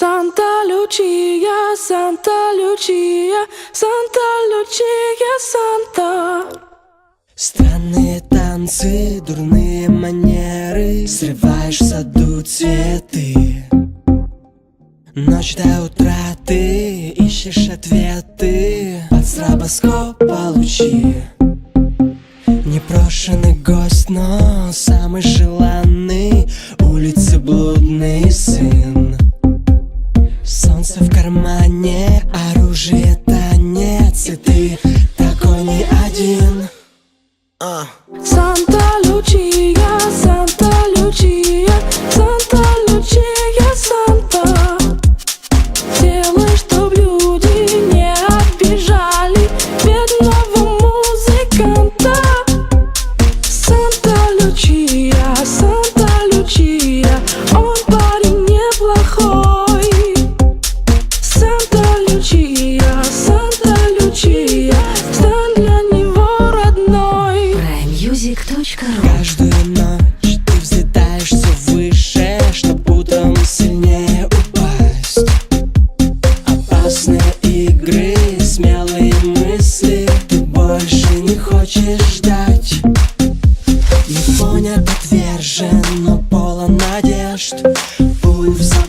Санта Лючия, Санта Лючия, Санта Лючия, Санта. Странные танцы, дурные манеры Срываешь в саду цветы. Ночь до утра ты ищешь ответы Под стробоскоп получи. Непрошенный гость, но самый желанный Улицы блудный сын Солнце в кармане, оружие танец И ты такой не один. Санта не хочешь ждать. Не понят, отвержен, но полон надежд. Пульс обгоняет